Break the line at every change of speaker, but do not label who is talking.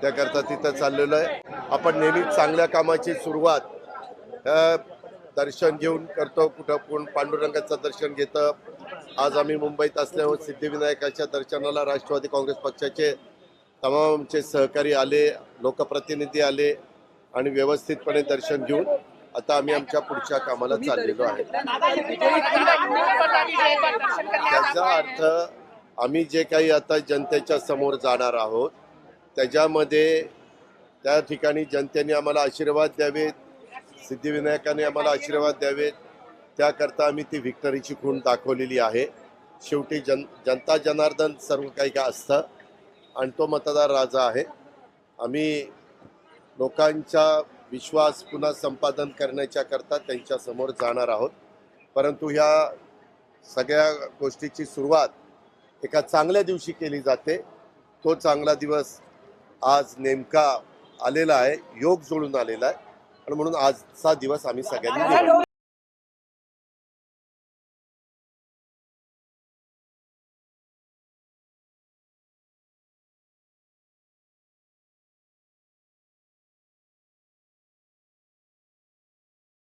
त्याकरता तिथं चाललेलो आहे. आपण नेहमी चांगल्या कामाची सुरुवात दर्शन घेऊन करतो. कुठं कोण पांडुरंगाचं दर्शन घेतं. आज आम्ही मुंबईत असल्यामुळे सिद्धिविनायकाच्या दर्शनाला राष्ट्रवादी काँग्रेस पक्षाचे तमाम आमचे सहकारी आले लोकप्रतिनिधी आले आणि व्यवस्थितपणे दर्शन घेऊन आता आम्ही आमच्या पुढच्या कामाला चाललेलो आहे. त्याचा अर्थ आम्ही जे काही आता जनतेच्या समोर जाणार आहोत त्याच्यामध्ये त्या ठिकाणी जनतेने आम्हाला आशीर्वाद द्यावेत सिद्धिविनायकाने आम्हाला आशीर्वाद द्यावेत. त्याकरता आम्ही ती व्हिक्टरीची खूण दाखवलेली आहे. शेवटी जन जनता जनार्दन सर्व काही का असतं आणि तो मतदार राजा आहे. आम्ही लोकांचा विश्वास पुन्हा संपादन करण्याच्या करता त्यांच्यासमोर जाणार आहोत. परंतु ह्या सगळ्या गोष्टीची सुरुवात एका चांगल्या दिवशी केली जाते. तो चांगला दिवस आज नेमका आलेला आहे योग जुळून आलेला आहे. आणि म्हणून आजचा दिवस आम्ही सगळ्यांनी